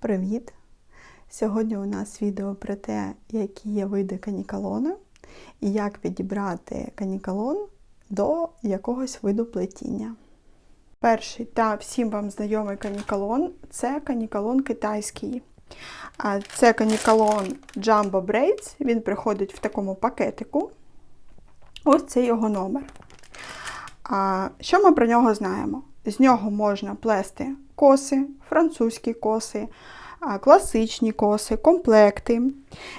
Привіт! Сьогодні у нас відео про те, які є види канікалону і як підібрати канікалон до якогось виду плетіння. Перший та всім вам знайомий канікалон це канікалон китайський. Це канікалон Jumbo Braids, він приходить в такому пакетику. Ось це його номер. А що ми про нього знаємо? З нього можна плести коси, французькі коси, класичні коси, комплекти.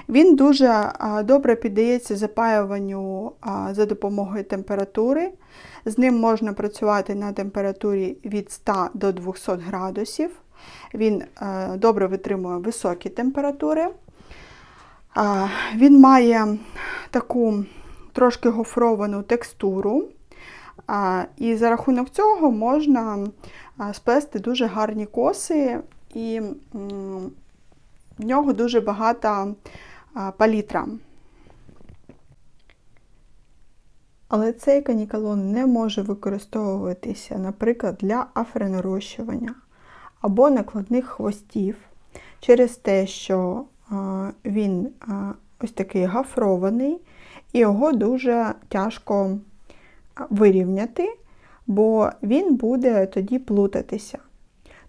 Він дуже добре піддається запаюванню за допомогою температури. З ним можна працювати на температурі від 100 до 200 градусів. Він добре витримує високі температури. Він має таку трошки гофровану текстуру. І за рахунок цього можна сплести дуже гарні коси, і в нього дуже багата палітра. Але цей канікалон не може використовуватися, наприклад, для афренарощування або накладних хвостів через те, що він ось такий гафрований, і його дуже тяжко вирівняти, бо він буде тоді плутатися.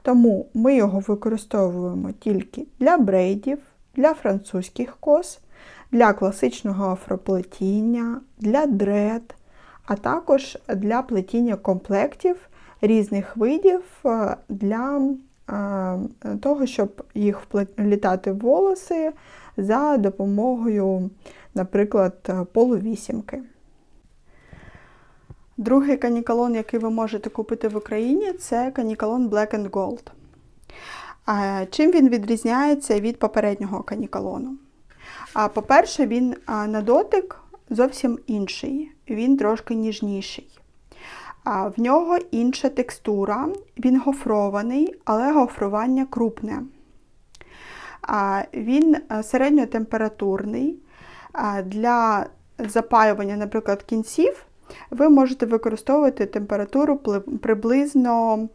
Тому ми його використовуємо тільки для брейдів, для французьких кос, для класичного афроплетіння, для дред, а також для плетіння комплектів різних видів е, для е, того, щоб їх вплітати в волоси за допомогою, наприклад, полувісімки. Другий канікалон, який ви можете купити в Україні, це канікалон Black and Gold. Чим він відрізняється від попереднього канікалону? По-перше, він на дотик зовсім інший, він трошки ніжніший. В нього інша текстура, він гофрований, але гофрування крупне. Він середньотемпературний. Для запаювання, наприклад, кінців ви можете використовувати температуру приблизно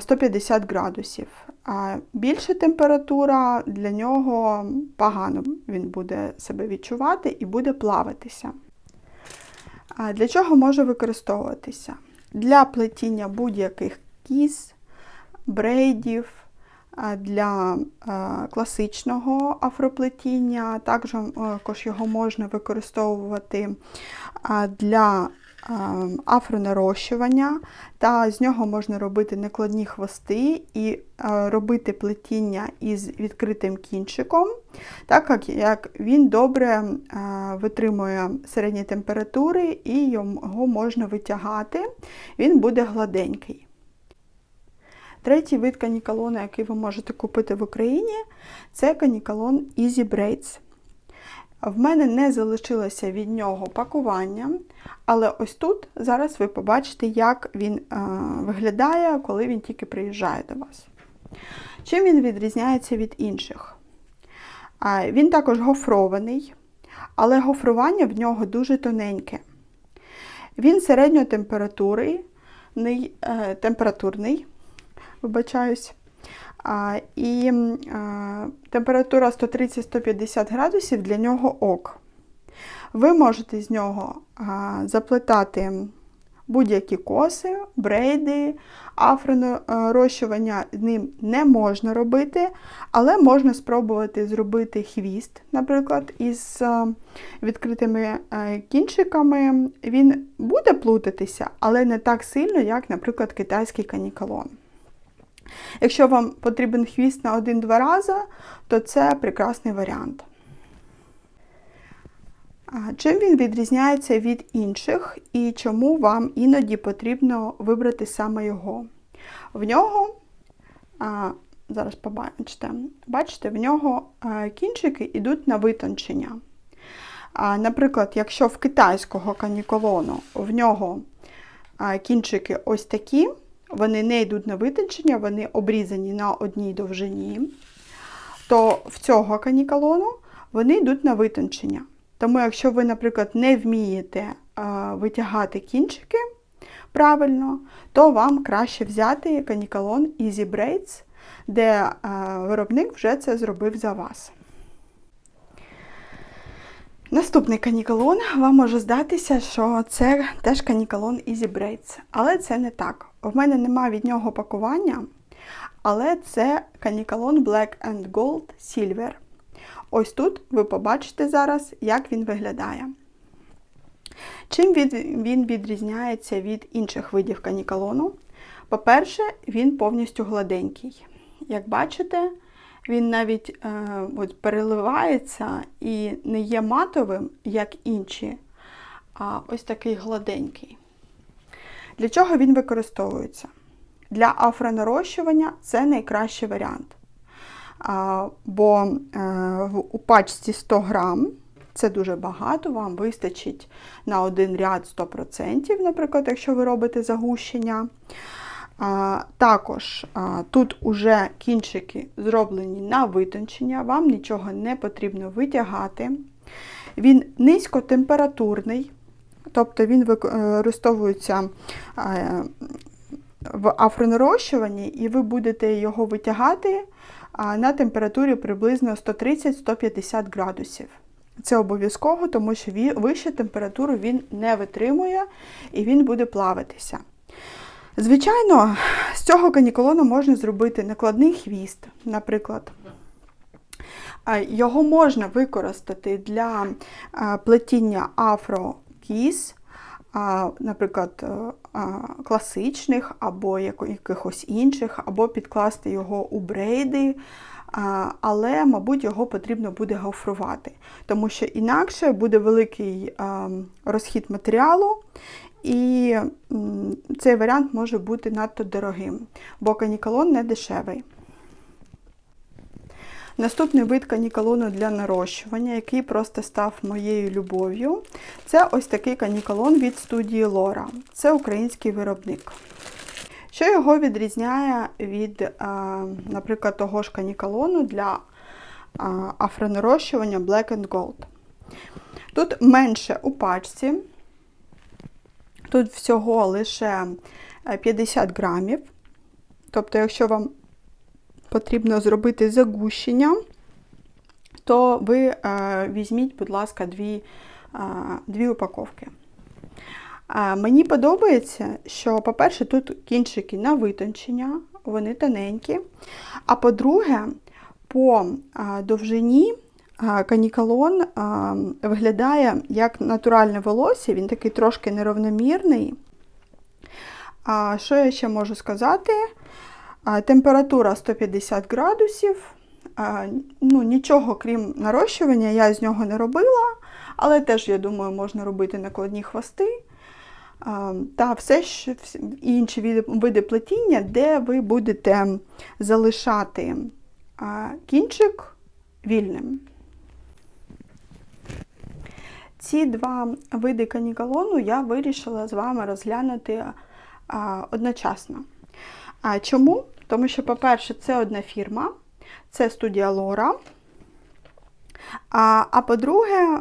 150 градусів. А більша температура для нього погано він буде себе відчувати і буде плавитися. А Для чого може використовуватися? Для плетіння будь-яких кіз, брейдів, для класичного афроплетіння, також його можна використовувати для афронарощування, та з нього можна робити накладні хвости і робити плетіння із відкритим кінчиком, так як він добре витримує середні температури і його можна витягати, він буде гладенький. Третій вид канікалону, який ви можете купити в Україні, це канікалон Easy Braids. В мене не залишилося від нього пакування, але ось тут зараз ви побачите, як він е, виглядає, коли він тільки приїжджає до вас. Чим він відрізняється від інших? Він також гофрований, але гофрування в нього дуже тоненьке. Він середньотемпературний, е, температурний, вибачаюсь. А, І а, температура 130-150 градусів для нього ок. Ви можете з нього а, заплетати будь-які коси, брейди, афронарощування ним не можна робити, але можна спробувати зробити хвіст, наприклад, із відкритими кінчиками. Він буде плутатися, але не так сильно, як, наприклад, китайський канікалон. Якщо вам потрібен хвіст на 1-2 рази, то це прекрасний варіант. Чим він відрізняється від інших і чому вам іноді потрібно вибрати саме його? В нього, зараз побачите, бачите, в нього кінчики йдуть на витончення. Наприклад, якщо в китайського каніколону в нього кінчики ось такі, вони не йдуть на витончення, вони обрізані на одній довжині, то в цього канікалону вони йдуть на витончення. Тому, якщо ви, наприклад, не вмієте витягати кінчики, правильно, то вам краще взяти канікалон Easy Braids, де е, виробник вже це зробив за вас. Наступний канікалон вам може здатися, що це теж канікалон Easy Braids, але це не так. В мене нема від нього пакування, але це канікалон Black and Gold Silver. Ось тут ви побачите зараз, як він виглядає. Чим він відрізняється від інших видів канікалону? По-перше, він повністю гладенький. Як бачите, він навіть е, от переливається і не є матовим, як інші, а ось такий гладенький. Для чого він використовується? Для афронарощування це найкращий варіант. А, бо е, в- у пачці 100 грам це дуже багато, вам вистачить на один ряд 100%, наприклад, якщо ви робите загущення. А, також а, тут уже кінчики зроблені на витончення, вам нічого не потрібно витягати. Він низькотемпературний, тобто він використовується е, в афронарощуванні, і ви будете його витягати на температурі приблизно 130-150 градусів. Це обов'язково, тому що вищу температуру він не витримує і він буде плавитися. Звичайно, з цього каніколону можна зробити накладний хвіст, наприклад. Його можна використати для плетіння афрокіс, наприклад, е, класичних або якихось інших, або підкласти його у брейди, але, мабуть, його потрібно буде гофрувати, тому що інакше буде великий розхід матеріалу, і цей варіант може бути надто дорогим, бо канікалон не дешевий. Наступний вид канікалону для нарощування, який просто став моєю любов'ю, це ось такий канікалон від студії Лора. Це український виробник. Що його відрізняє від, е, наприклад, того ж канікалону для е, афронарощування Black and Gold? Тут менше у пачці, тут всього лише е, 50 грамів. Тобто, якщо вам потрібно зробити загущення, то ви е, візьміть, будь ласка, дві, е, дві упаковки. Е, мені подобається, що, по-перше, тут кінчики на витончення, вони тоненькі. А по-друге, по е, довжині е, канікалон виглядає як натуральне волосся, він такий трошки неравномірний. А що я ще можу сказати? Температура 150 градусів. Ну, нічого крім нарощування я з нього не робила, але теж, я думаю, можна робити накладні хвости. Та все ж інші види плетіння, де ви будете залишати кінчик вільним. Ці два види канікалону я вирішила з вами розглянути а, одночасно. А чому? Тому що, по-перше, це одна фірма, це студія Лора. А, а по-друге,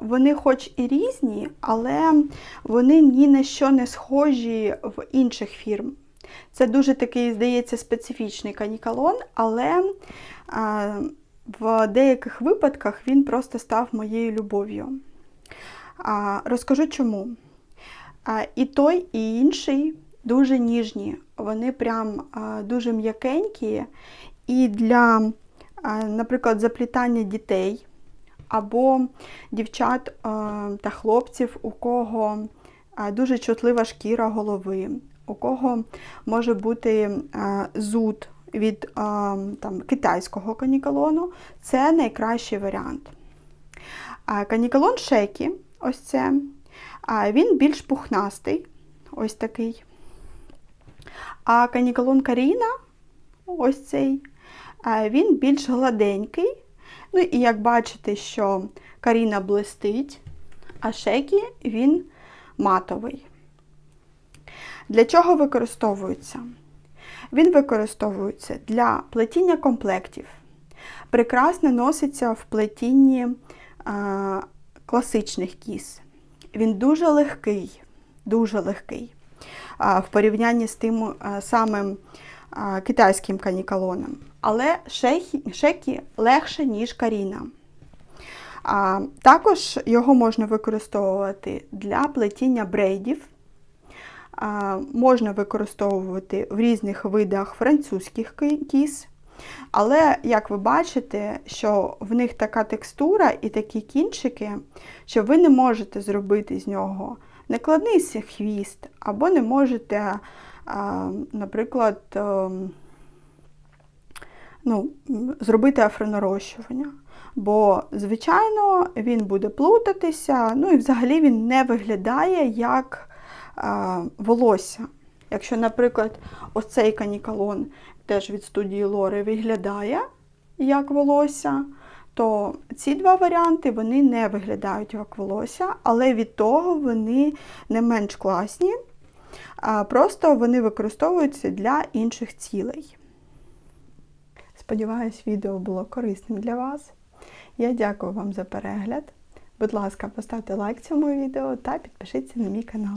вони хоч і різні, але вони ні на що не схожі в інших фірм. Це дуже такий, здається, специфічний канікалон, але в деяких випадках він просто став моєю любов'ю. Розкажу чому. І той, і інший дуже ніжні, вони прям дуже м'якенькі. І для, наприклад, заплітання дітей або дівчат та хлопців, у кого дуже чутлива шкіра голови, у кого може бути зуд від там, китайського канікалону, це найкращий варіант. Канікалон шекі, ось це, а, він більш пухнастий, ось такий. А канікалон Каріна, ось цей, він більш гладенький. Ну і як бачите, що Каріна блистить, а шекі він матовий. Для чого використовується? Він використовується для плетіння комплектів. Прекрасно носиться в плетінні класичних кіз. Він дуже легкий, дуже легкий. в порівнянні з тим а, самим китайським канікалоном. Але шекі легше, ніж каріна. А, також його можна використовувати для плетіння брейдів. А, можна використовувати в різних видах французьких ки- кіз. Але, як ви бачите, що в них така текстура і такі кінчики, що ви не можете зробити з нього накладний хвіст, або не можете, наприклад, ем, ну, зробити афронарощування. Бо, звичайно, він буде плутатися, ну і взагалі він не виглядає як а, волосся. Якщо, наприклад, ось цей канікалон теж від студії Лори виглядає як волосся, то ці два варіанти вони не виглядають як волосся, але від того вони не менш класні, а просто вони використовуються для інших цілей. Сподіваюсь, відео було корисним для вас. Я дякую вам за перегляд. Будь ласка, поставте лайк цьому відео та підпишіться на мій канал.